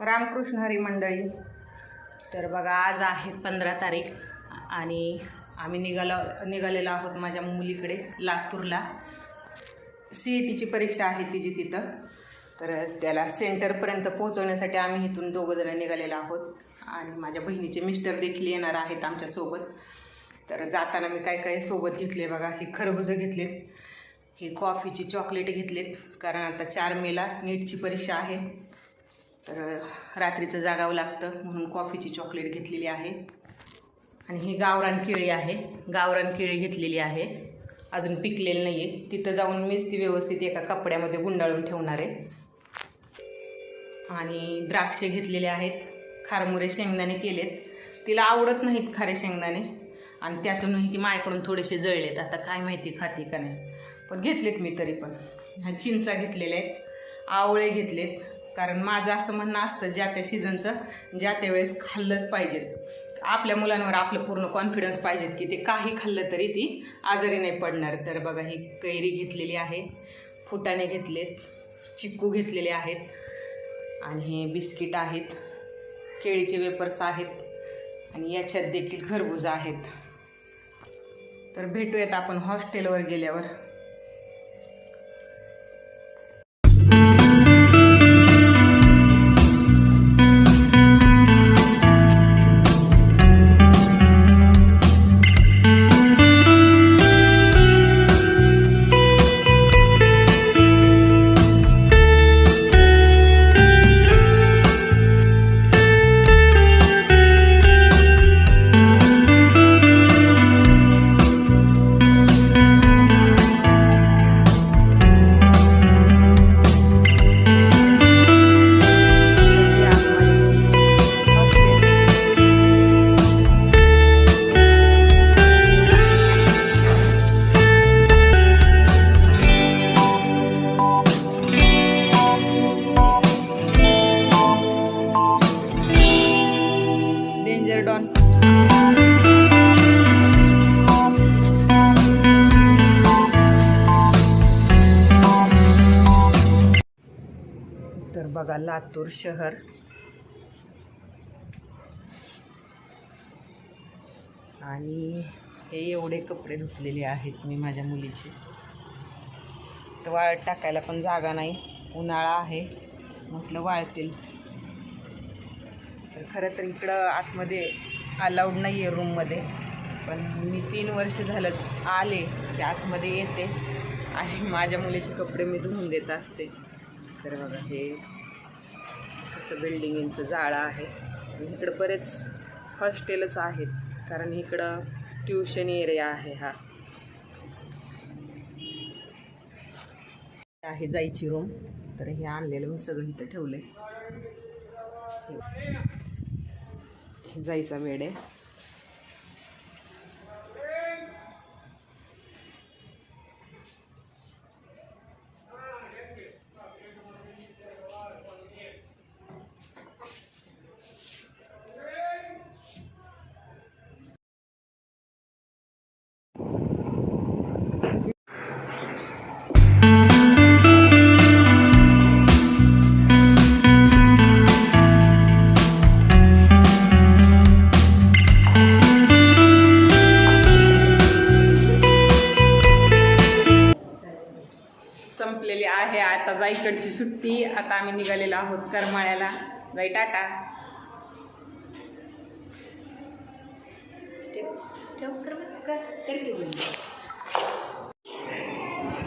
रामकृष्ण हरी मंडळी. तर बघा आज आहे पंधरा तारीख आणि आम्ही निघालो निघालेलो आहोत माझ्या मुलीकडे लातूरला. सी ई टीची परीक्षा आहे तिची तिथं. तर त्याला सेंटरपर्यंत पोहोचवण्यासाठी आम्ही इथून दोघंजणं निघालेलो आहोत. आणि माझ्या बहिणीचे मिस्टर देखील येणार आहेत आमच्यासोबत. तर जाताना मी काय काय सोबत घेतले बघा हे खरबुजं घेतलेत हे कॉफीची चॉकलेट घेतलेत. कारण आता चार मेला नीटची परीक्षा आहे. तर रात्रीचं जागावं लागतं म्हणून कॉफीची चॉकलेट घेतलेली आहे. आणि ही गावरान केळी आहे. गावरान केळी घेतलेली आहे. अजून पिकलेली नाही आहे तिथं जाऊन मीच ती व्यवस्थित एका कपड्यामध्ये गुंडाळून ठेवणार आहे. आणि द्राक्षे घेतलेले आहेत. खारमुरे शेंगदाणे केलेत. तिला आवडत नाहीत खारे शेंगदाणे. आणि त्यातूनही ती मायकडून थोडेसे जळलेत. आता काय माहिती खाते का नाही. पण घेतलेत मी तरी पण. ह्या चिंचा घेतलेल्या आहेत. आवळे घेतलेत. कारण माझं असं म्हणणं असतं ज्या त्या सीझनचं ज्या त्या वेळेस खाल्लंच पाहिजेत. आपल्या मुलांवर आपलं पूर्ण कॉन्फिडन्स पाहिजेत की ते काही खाल्लं तरी ती आजारी नाही पडणार. तर बघा ही कैरी घेतलेली आहे फुटाणे घेतलेत चिक्कू घेतलेले आहेत आणि हे बिस्किट आहेत केळीचे वेपर्स आहेत आणि याच्यात देखील खरबूज आहेत. तर भेटूयात आपण हॉस्टेलवर गेल्यावर. बघा लातूर शहर. आणि हे एवढे कपडे धुतलेले आहेत मी माझ्या मुलीचे. तर वाळत टाकायला पण जागा नाही उन्हाळा आहे म्हटलं वाळतील. तर खरं तर इकडं आतमध्ये अलाउड नाही आहे रूममध्ये पण मी तीन वर्ष झालं आले ते आतमध्ये येते. आणि माझ्या मुलीचे कपडे मी धुवून देत असते. तर बघा हे असं बिल्डिंगींचं जाळं आहे. आणि इकडं बरेच हॉस्टेलच आहेत कारण इकडं ट्युशन एरिया आहे हा. आहे जायची रूम तर हे आणलेलं मी सगळं इथं ठेवलं आहे जायचा वेळ आहे. संपलेली आहे आता जाईकडची सुट्टी. आता आम्ही निघालेलो आहोत करमाळ्याला. जाई टाटा ठेव ठेव कर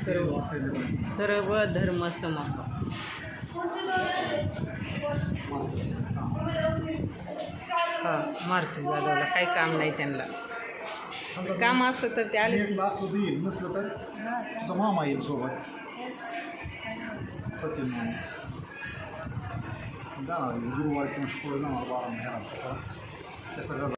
सर्व. सर्व धर्म समर्पक हा मारुती जाधवला. काही काम नाही त्यांना. काम असतं तर ते आले येईल नसलं तर तुझा मामा येईल सोबत. सचिन जाणार गुरुवार किंवा शुक्रवारी जाणार बारा महिन्याला त्या सगळ्या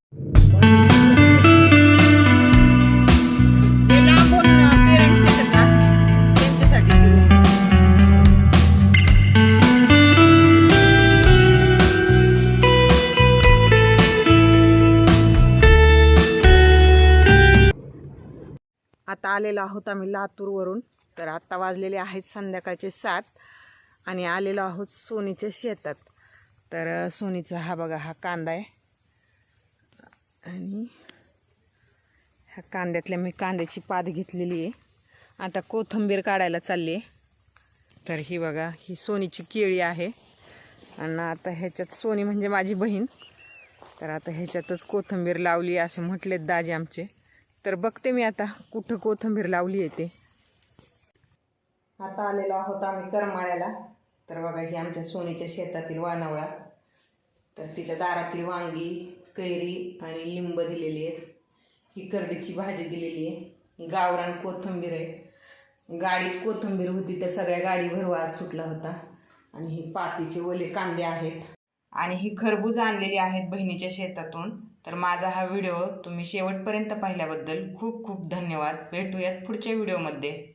आलेलो आहोत आम्ही लातूरवरून. तर आत्ता वाजलेले आहेत संध्याकाळचे सात आणि आलेलो आहोत सोनीच्या शेतात. तर सोनीचा हा बघा हा कांदा आहे. आणि ह्या कांद्यातल्या मी कांद्याची पात घेतलेली आहे. आता कोथिंबीर काढायला चालली आहे. तर ही बघा ही सोनीची केळी आहे. आणि आता ह्याच्यात सोनी म्हणजे माझी बहीण. तर आता ह्याच्यातच कोथिंबीर लावली असे म्हटलेत दाजी आमचे. तर बघते मी आता कुठं कोथिंबीर लावली आहे ते. आता आलेलो आहोत आम्ही करमाळ्याला. तर बघा ही आमच्या सोनीच्या शेतातील वानावळा. तर तिच्या दारातली वांगी कैरी आणि लिंब दिलेली आहेत. ही करडीची भाजी दिलेली आहे. गावरान कोथिंबीर आहे. गाडीत कोथिंबीर होती तर सगळ्या गाडी भरवा सुटला होता. आणि ही पातीचे ओले कांदे आहेत. आणि ही खरबूज आणलेली आहेत बहिणीच्या शेतातून. तर माझा हा व्हिडिओ तुम्ही शेवटपर्यंत पाहिल्याबद्दल खूप खूप धन्यवाद. भेटूयात पुढच्या व्हिडिओमध्ये.